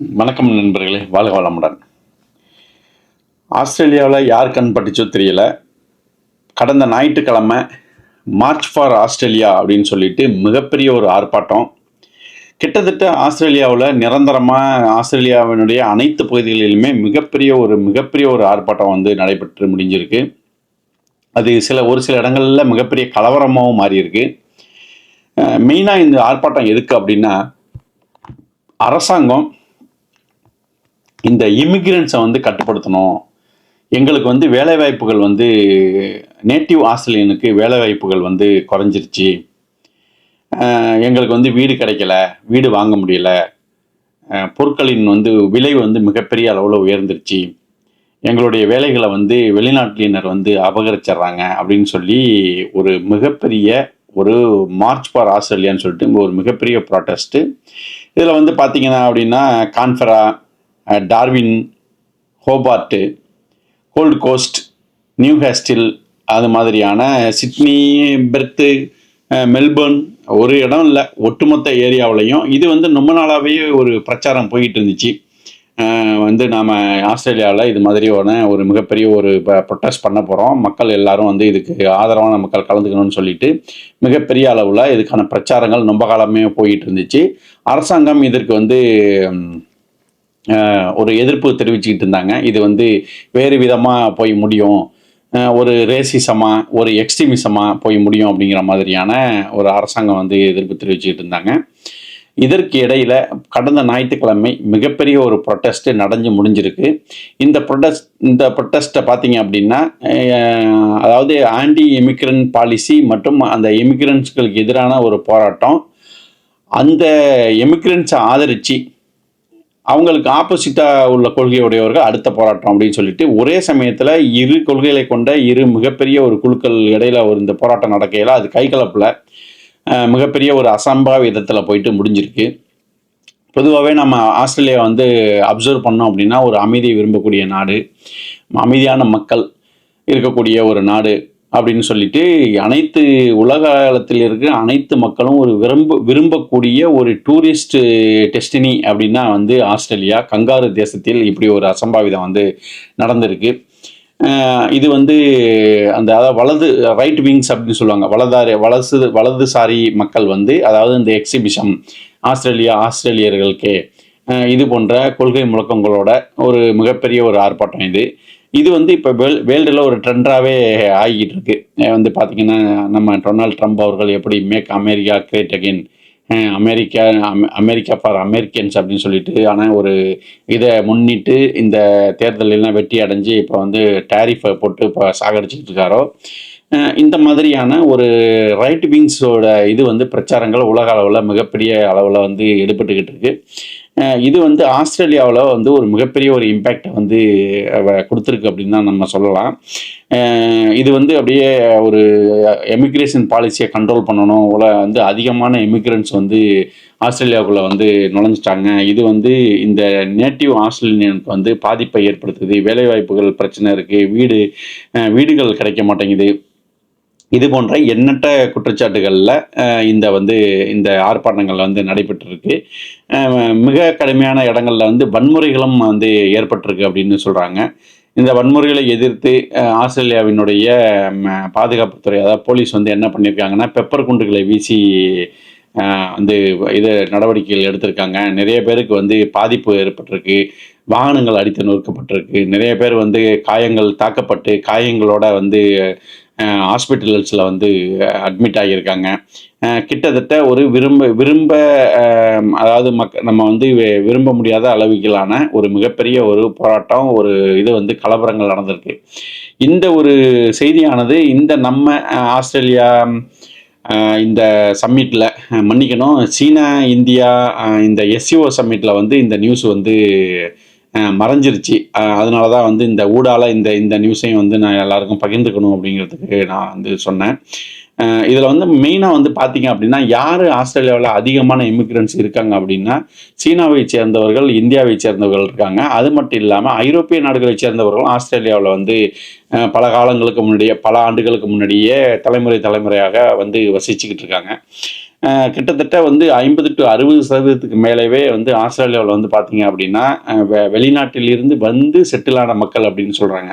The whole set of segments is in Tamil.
வணக்கம் நண்பர்களே வாழ்க வளமுடன். ஆஸ்திரேலியாவில் யார் கண் பட்டுச்சோ தெரியல. கடந்த ஞாயிற்றுக்கிழமை மார்ச் ஃபார் ஆஸ்திரேலியா அப்படின்னு சொல்லிட்டு மிகப்பெரிய ஒரு ஆர்ப்பாட்டம். கிட்டத்தட்ட ஆஸ்திரேலியாவில் நிரந்தரமாக ஆஸ்திரேலியாவினுடைய அனைத்து பகுதிகளிலுமே மிகப்பெரிய ஒரு மிகப்பெரிய ஒரு ஆர்ப்பாட்டம் வந்து நடைபெற்று முடிஞ்சிருக்கு. அது சில ஒரு சில இடங்களில் மிகப்பெரிய கலவரமாகவும் மாறியிருக்கு. மெயினாக இந்த ஆர்ப்பாட்டம் எதுக்கு அப்படின்னா அரசாங்கம் இந்த இமிக்ரெண்ட்ஸை வந்து கட்டுப்படுத்தணும். எங்களுக்கு வந்து வேலைவாய்ப்புகள் வந்து நேட்டிவ் ஆஸ்திரேலியனுக்கு வேலைவாய்ப்புகள் வந்து குறைஞ்சிருச்சு. எங்களுக்கு வந்து வீடு கிடைக்கல வீடு வாங்க முடியல. பொருட்களின் வந்து விலை வந்து மிகப்பெரிய அளவில் உயர்ந்துருச்சு. எங்களுடைய வேலைகளை வந்து வெளிநாட்டினர் வந்து அபகரிச்சிடுறாங்க அப்படின்னு சொல்லி ஒரு மிகப்பெரிய ஒரு மார்ச் ஃபார் ஆஸ்திரேலியான்னு சொல்லிட்டு ஒரு மிகப்பெரிய ப்ராட்டஸ்ட்டு இதில் வந்து பார்த்தீங்கன்னா அப்படின்னா Canberra Darwin Hobart gold coast Newcastle அது மாதிரியான சிட்னி பெர்த்து மெல்பர்ன் ஒரு இடம் இல்லை. ஒட்டுமொத்த ஏரியாவிலையும் இது வந்து ரொம்ப நாளாகவே ஒரு பிரச்சாரம் போயிட்டு இருந்துச்சு. வந்து நாம் ஆஸ்திரேலியாவில் இது மாதிரியான ஒரு மிகப்பெரிய ஒரு ப்ரொட்டஸ்ட் பண்ண போகிறோம் மக்கள் எல்லாரும் வந்து இதுக்கு ஆதரவான மக்கள் கலந்துக்கணும்னு சொல்லிட்டு மிகப்பெரிய அளவில் இதுக்கான பிரச்சாரங்கள் ரொம்ப காலமே போயிட்டு இருந்துச்சு. அரசாங்கம் இதற்கு வந்து ஒரு எதிர்ப்பு தெரிவிச்சுக்கிட்டு இருந்தாங்க. இது வந்து வேறு விதமாக போய் முடியும். ஒரு ரேசிசமாக ஒரு எக்ஸ்ட்ரீமிசமாக போய் முடியும் அப்படிங்கிற மாதிரியான ஒரு அரசாங்கம் வந்து எதிர்ப்பு தெரிவிச்சுக்கிட்டு இருந்தாங்க. இதற்கு இடையில் கடந்த ஞாயிற்றுக்கிழமை மிகப்பெரிய ஒரு ப்ரொட்டஸ்ட்டு நடந்து முடிஞ்சிருக்கு. இந்த ப்ரொட்டஸ்ட் இந்த ப்ரொட்டஸ்ட்டை பார்த்தீங்க அப்படின்னா அதாவது ஆன்டி இமிக்ரன்ட் பாலிசி மற்றும் அந்த எமிக்ரன்ஸ்களுக்கு எதிரான ஒரு போராட்டம். அந்த எமிக்ரன்ட்ஸை ஆதரித்து அவங்களுக்கு ஆப்போசிட்டாக உள்ள கொள்கையுடையவர்கள் அடுத்த போராட்டம் அப்படின்னு சொல்லிட்டு ஒரே சமயத்தில் இரு கொள்கைகளை கொண்ட இரு மிகப்பெரிய ஒரு குழுக்கள் இடையில ஒரு இந்த போராட்டம் நடக்கையில் அது கைகலப்பில் மிகப்பெரிய ஒரு அசம்பாவிதத்தில் போயிட்டு முடிஞ்சிருக்கு. பொதுவாகவே நம்ம ஆஸ்திரேலியா வந்து அப்சர்வ் பண்ணோம் அப்படின்னா ஒரு அமைதியை விரும்பக்கூடிய நாடு அமைதியான மக்கள் இருக்கக்கூடிய ஒரு நாடு அப்படின்னு சொல்லிட்டு அனைத்து உலகளத்தில் இருக்கிற அனைத்து மக்களும் ஒரு விரும்ப விரும்பக்கூடிய ஒரு டூரிஸ்ட் டெஸ்டினி அப்படின்னா வந்து ஆஸ்திரேலியா. கங்காரு தேசத்தில் இப்படி ஒரு அசம்பாவிதம் வந்து நடந்திருக்கு. இது வந்து அந்த அதாவது வலது ரைட் விங்ஸ் அப்படின்னு சொல்லுவாங்க. வலதாரி வலசு வலதுசாரி மக்கள் வந்து அதாவது இந்த எக்ஸிபிஷன் ஆஸ்திரேலியா ஆஸ்திரேலியர்களுக்கு இது போன்ற கொள்கை முழக்கங்களோட ஒரு மிகப்பெரிய ஒரு ஆர்ப்பாட்டம் இது. இது வந்து இப்போ வேல் வேர்ல்டில் ஒரு ட்ரெண்டாகவே ஆகிக்கிட்டு இருக்கு வந்து பார்த்திங்கன்னா நம்ம டொனால்ட் ட்ரம்ப் அவர்கள் எப்படி make America great again America அமெ- America for Americans அப்படின்னு சொல்லிட்டு ஆனால் ஒரு இதை முன்னிட்டு இந்த தேர்தலெல்லாம் வெற்றி அடைஞ்சு இப்போ வந்து டேரிஃபை போட்டு இப்போ சாகடிச்சிட்டு இருக்காரோ இந்த மாதிரியான ஒரு ரைட் விங்ஸோட இது வந்து பிரச்சாரங்கள் உலக அளவில் மிகப்பெரிய அளவில் வந்து எடுபட்டுக்கிட்டு இருக்குது இது வந்து ஆஸ்திரேலியாவில் வந்து ஒரு மிகப்பெரிய ஒரு இம்பேக்டை வந்து கொடுத்துருக்கு அப்படின்னு தான் நம்ம சொல்லலாம். இது வந்து அப்படியே ஒரு எமிக்ரேஷன் பாலிசியை கண்ட்ரோல் பண்ணணும். உல வந்து அதிகமான எமிக்ரன்ஸ் வந்து ஆஸ்திரேலியாவுக்குள்ளே வந்து நுழைஞ்சிட்டாங்க. இது வந்து இந்த நேட்டிவ் ஆஸ்திரேலியனுக்கு வந்து பாதிப்பை ஏற்படுத்துது. வேலைவாய்ப்புகள் பிரச்சனை இருக்குது வீடு வீடுகள் கிடைக்க மாட்டேங்குது. இது போன்ற எண்ணற்ற குற்றச்சாட்டுகளில் இந்த வந்து இந்த ஆர்ப்பாட்டங்கள் வந்து நடைபெற்றிருக்கு. மிக கடுமையான இடங்களில் வந்து வன்முறைகளும் வந்து ஏற்பட்டிருக்கு அப்படின்னு சொல்கிறாங்க இந்த வன்முறைகளை எதிர்த்து ஆஸ்திரேலியாவினுடைய பாதுகாப்புத்துறை அதாவது போலீஸ் வந்து என்ன பண்ணியிருக்காங்கன்னா பெப்பர் குண்டுகளை வீசி வந்து இது நடவடிக்கைகள் எடுத்திருக்காங்க. நிறைய பேருக்கு வந்து பாதிப்பு ஏற்பட்டிருக்கு. வாகனங்கள் அடித்து நொறுக்கப்பட்டிருக்கு. நிறைய பேர் வந்து காயங்கள் தாக்கப்பட்டு காயங்களோட வந்து ஹாஸ்பிட்டல்ஸில் வந்து அட்மிட் ஆகியிருக்காங்க. கிட்டத்தட்ட ஒரு விரும்ப விரும்ப அதாவது மக் நம்ம வந்து வி- விரும்ப முடியாத அளவுகளான ஒரு மிகப்பெரிய ஒரு போராட்டம் ஒரு இது வந்து கலவரங்கள் நடந்திருக்கு. இந்த ஒரு செய்தியானது இந்த நம்ம ஆஸ்திரேலியா இந்த சம்மிட்டில் மன்னிக்கணும். சீனா இந்தியா இந்த எஸ்சிஓ சம்மிட்டில் வந்து இந்த நியூஸ் வந்து மறைஞ்சிருச்சு. அதனால தான் வந்து இந்த ஊடால இந்த இந்த நியூஸையும் வந்து நான் எல்லாருக்கும் பகிர்ந்துக்கணும் அப்படிங்கிறதுக்கு நான் வந்து சொன்னேன். இதில் வந்து மெயினாக வந்து பார்த்தீங்க அப்படின்னா யார் ஆஸ்திரேலியாவில் அதிகமான இமிக்ரன்ஸ் இருக்காங்க அப்படின்னா சீனாவை சேர்ந்தவர்கள் இந்தியாவை சேர்ந்தவர்கள் இருக்காங்க. அது மட்டும் இல்லாமல் ஐரோப்பிய நாடுகளை சேர்ந்தவர்களும் ஆஸ்திரேலியாவில் வந்து பல காலங்களுக்கு முன்னாடியே பல ஆண்டுகளுக்கு முன்னாடியே தலைமுறை தலைமுறையாக வந்து வசிச்சுக்கிட்டு இருக்காங்க. கிட்டத்தட்ட வந்து ஐம்பது டு அறுபது சதவீதத்துக்கு மேலவே வந்து ஆஸ்திரேலியாவில் வந்து பார்த்தீங்க அப்படின்னா வெளிநாட்டிலிருந்து வந்து செட்டிலான மக்கள் அப்படின்னு சொல்கிறாங்க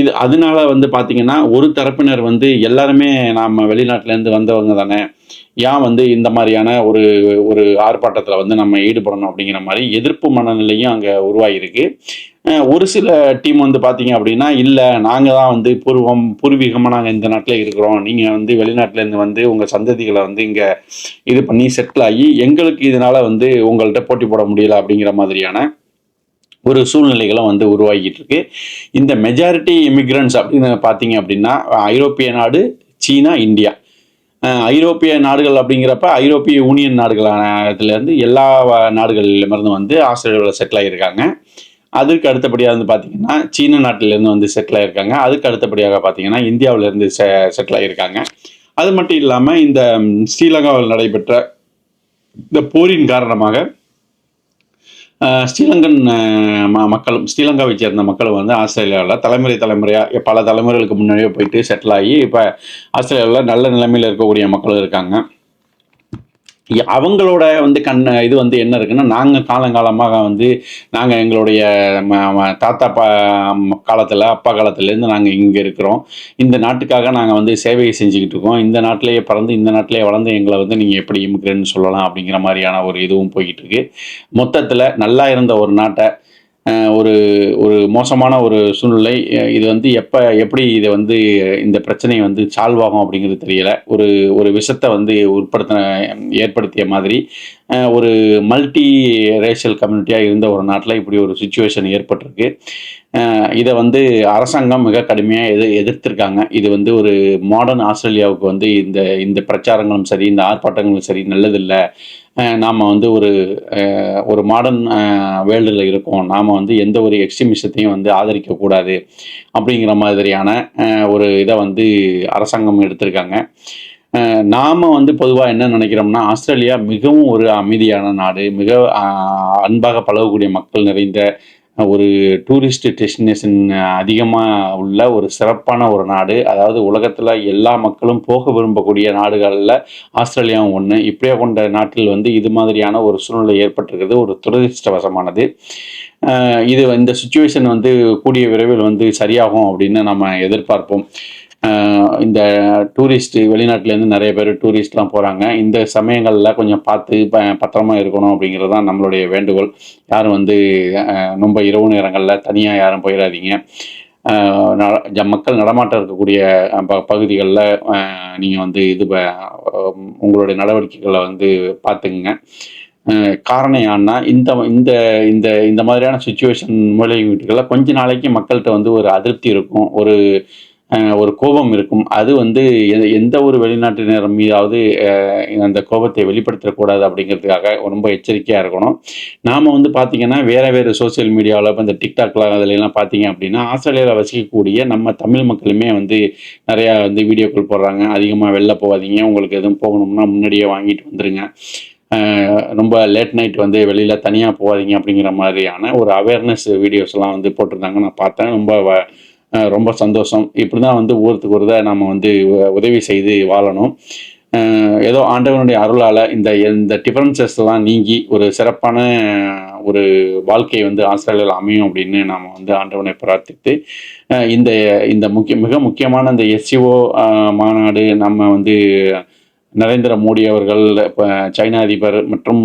இது அதனால வந்து பார்த்தீங்கன்னா ஒரு தரப்பினர் வந்து எல்லாருமே நாம் வெளிநாட்டிலேருந்து வந்தவங்க தானே. ஏன் வந்து இந்த மாதிரியான ஒரு ஒரு ஆர்ப்பாட்டத்தில் வந்து நம்ம ஈடுபடணும் அப்படிங்கிற மாதிரி எதிர்ப்பு மனநிலையும் அங்கே உருவாகியிருக்கு. ஒரு சில டீம் வந்து பார்த்தீங்க அப்படின்னா இல்லை நாங்கள் தான் வந்து பூர்வம் பூர்வீகமாக நாங்கள் இந்த நாட்டில் இருக்கிறோம். நீங்கள் வந்து வெளிநாட்டிலேருந்து வந்து உங்கள் சந்ததிகளை வந்து இங்கே இது பண்ணி செட்டில் ஆகி எங்களுக்கு இதனால் வந்து உங்கள்கிட்ட போட்டி போட முடியல அப்படிங்கிற மாதிரியான ஒரு சூழ்நிலைகளும் வந்து உருவாகிட்டு இருக்கு இந்த மெஜாரிட்டி இமிக்ரன்ஸ் அப்படின்னு பார்த்தீங்க அப்படின்னா ஐரோப்பிய நாடு சீனா இந்தியா. ஐரோப்பிய நாடுகள் அப்படிங்கிறப்ப ஐரோப்பிய யூனியன் நாடுகளானதுலேருந்து எல்லா நாடுகளிலிருந்து வந்து ஆஸ்திரேலியாவில் செட்டில் ஆகியிருக்காங்க. அதுக்கு அடுத்தபடியாக வந்து பார்த்தீங்கன்னா சீன நாட்டிலேருந்து வந்து செட்டில் ஆகியிருக்காங்க. அதுக்கு அடுத்தபடியாக பார்த்தீங்கன்னா இந்தியாவிலேருந்து செ செட்டில் ஆகியிருக்காங்க. அது மட்டும் இல்லாமல் இந்த ஸ்ரீலங்காவில் நடைபெற்ற இந்த போரின் காரணமாக ஸ்ரீலங்கன் ம- மக்களும் ஸ்ரீலங்காவை சேர்ந்த மக்களும் வந்து ஆஸ்திரேலியாவில் தலைமுறை தலைமுறையாக பல தலைமுறைகளுக்கு முன்னாடியே போயிட்டு செட்டில் ஆகி இப்போ ஆஸ்திரேலியாவில் நல்ல நிலைமையில் இருக்கக்கூடிய மக்களும் இருக்காங்க. அவங்களோட வந்து கண் இது வந்து என்ன இருக்குன்னா நாங்கள் காலங்காலமாக வந்து நாங்கள் எங்களுடைய தாத்தா பா காலத்தில் அப்பா காலத்துலேருந்து நாங்கள் இங்கே இருக்கிறோம். இந்த நாட்டுக்காக நாங்கள் வந்து சேவையை செஞ்சுக்கிட்டு இருக்கோம். இந்த நாட்டிலேயே பிறந்து இந்த நாட்டிலேயே வளர்ந்து எங்களை வந்து நீங்கள் எப்படி இமிக்ரேன்னு சொல்லலாம் அப்படிங்கிற மாதிரியான ஒரு இதுவும் போய்கிட்டு இருக்கு. மொத்தத்தில் நல்லா இருந்த ஒரு நாட்டை ஒரு ஒரு மோசமான ஒரு சூழ்நிலை. இது வந்து எப்போ எப்படி இதை வந்து இந்த பிரச்சனையை வந்து சால்வ் ஆகும் அப்படிங்கிறது தெரியல. ஒரு ஒரு விஷத்தை வந்து உட்படுத்தின ஏற்படுத்திய மாதிரி. ஒரு மல்டி ரேஷியல் கம்யூனிட்டியாக இருந்த ஒரு நாட்டில் இப்படி ஒரு சுச்சுவேஷன் ஏற்பட்டிருக்கு. இதை வந்து அரசாங்கம் மிக கடுமையாக எது எதிர்த்திருக்காங்க. இது வந்து ஒரு மாடர்ன் ஆஸ்திரேலியாவுக்கு வந்து இந்த இந்த பிரச்சாரங்களும் சரி இந்த ஆர்ப்பாட்டங்களும் சரி நல்லதில்லை. நாம் வந்து ஒரு ஒரு மாடர்ன் வேர்ல்டில் இருக்கோம். நாம் வந்து எந்த ஒரு எக்ஸ்ட்ரீமிசத்தையும் வந்து ஆதரிக்கக்கூடாது அப்படிங்கிற மாதிரியான ஒரு இதை வந்து அரசாங்கம் எடுத்திருக்காங்க. நாம் வந்து பொதுவாக என்ன நினைக்கிறோம்னா ஆஸ்திரேலியா மிகவும் ஒரு அமைதியான நாடு மிக அன்பாக பழகக்கூடிய மக்கள் நிறைந்த ஒரு டூரிஸ்ட் டெஸ்டினேஷன் அதிகமாக உள்ள ஒரு சிறப்பான ஒரு நாடு. அதாவது உலகத்தில் எல்லா மக்களும் போக விரும்பக்கூடிய நாடுகளில் ஆஸ்திரேலியாவும் ஒன்று இப்படியே கொண்ட நாட்டில் வந்து இது மாதிரியான ஒரு சூழ்நிலை ஏற்பட்டிருக்கிறது. ஒரு துரதிர்ஷ்டவசமானது. இது இந்த சுச்சுவேஷன் வந்து கூடிய விரைவில் வந்து சரியாகும் அப்படின்னு நம்ம எதிர்பார்ப்போம். இந்த டூரிஸ்ட் வெளிநாட்டிலேருந்து நிறைய பேர் டூரிஸ்ட்லாம் போகிறாங்க இந்த சமயங்களில் கொஞ்சம் பார்த்து ப பத்திரமா இருக்கணும் அப்படிங்கிறது தான் நம்மளுடைய வேண்டுகோள். யாரும் வந்து ரொம்ப இரவு நேரங்களில் தனியாக யாரும் போயிடாதீங்க ந- ஜ- மக்கள் நடமாட்டம் இருக்கக்கூடிய ப பகுதிகளில் நீங்கள் வந்து இது ப- உங்களுடைய நடவடிக்கைகளை வந்து பார்த்துக்குங்க. காரணம் ஏன்னா இந்த இந்த இந்த இந்த மாதிரியான சுச்சுவேஷன் மூலிகைகளில் கொஞ்ச நாளைக்கு மக்கள்கிட்ட வந்து ஒரு அதிருப்தி இருக்கும். ஒரு ஒரு கோபம் இருக்கும். அது வந்து எந்த ஒரு வெளிநாட்டினர் மீதாவது அந்த கோபத்தை வெளிப்படுத்தக்கூடாது அப்படிங்கிறதுக்காக ரொம்ப எச்சரிக்கையாக இருக்கணும். நாம் வந்து பார்த்திங்கன்னா வேறு வேறு சோஷியல் மீடியாவில் இப்போ இந்த டிக்டாக்ல அதுலலாம் பார்த்தீங்க அப்படின்னா ஆஸ்திரேலியாவில் வசிக்கக்கூடிய நம்ம தமிழ் மக்களுமே வந்து நிறையா வந்து வீடியோக்கள் போடுறாங்க. அதிகமாக வெளில போகாதீங்க. உங்களுக்கு எதுவும் போகணும்னா முன்னாடியே வாங்கிட்டு வந்துடுங்க ரொம்ப லேட் நைட் வந்து வெளியில் தனியாக போகாதீங்க அப்படிங்கிற மாதிரியான ஒரு அவேர்னஸ் வீடியோஸ்லாம் வந்து போட்டிருந்தாங்க. நான் பார்த்தேன். ரொம்ப வ- ரொம்ப சந்தோஷம். இப்படி தான் வந்து ஊரத்துக்கு ஒரு நம்ம வந்து உ- உதவி செய்து வாழணும். ஏதோ ஆண்டவனுடைய அருளால் இந்த இந்த டிஃபரன்சஸ் நீங்கி ஒரு சிறப்பான ஒரு வாழ்க்கை வந்து ஆஸ்திரேலியாவில் அமையும் அப்படின்னு நாம் வந்து ஆண்டவனை பிரார்த்தித்து இந்த இந்த முக்கிய மிக முக்கியமான இந்த எஸ்சிஓ மாநாடு நம்ம வந்து நரேந்திர மோடி அவர்கள் இப்போ சைனா அதிபர் மற்றும்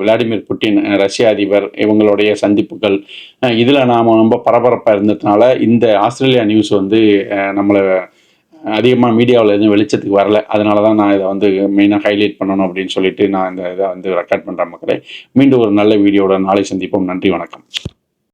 விளாடிமிர் புட்டின் ரஷ்ய அதிபர் இவங்களுடைய சந்திப்புகள் இதில் நாம் ரொம்ப பரபரப்பாக இருந்ததுனால இந்த ஆஸ்திரேலியா நியூஸ் வந்து நம்மளை அதிகமாக மீடியாவில் எதுவும் வெளிச்சத்துக்கு வரல. அதனால தான் நான் இதை வந்து மெயினாக ஹைலைட் பண்ணணும் அப்படின்னு சொல்லிட்டு நான் இந்த இதை வந்து ரெக்கார்ட் பண்ணுற மக்களை. மீண்டும் ஒரு நல்ல வீடியோட நாளை சந்திப்போம். நன்றி வணக்கம்.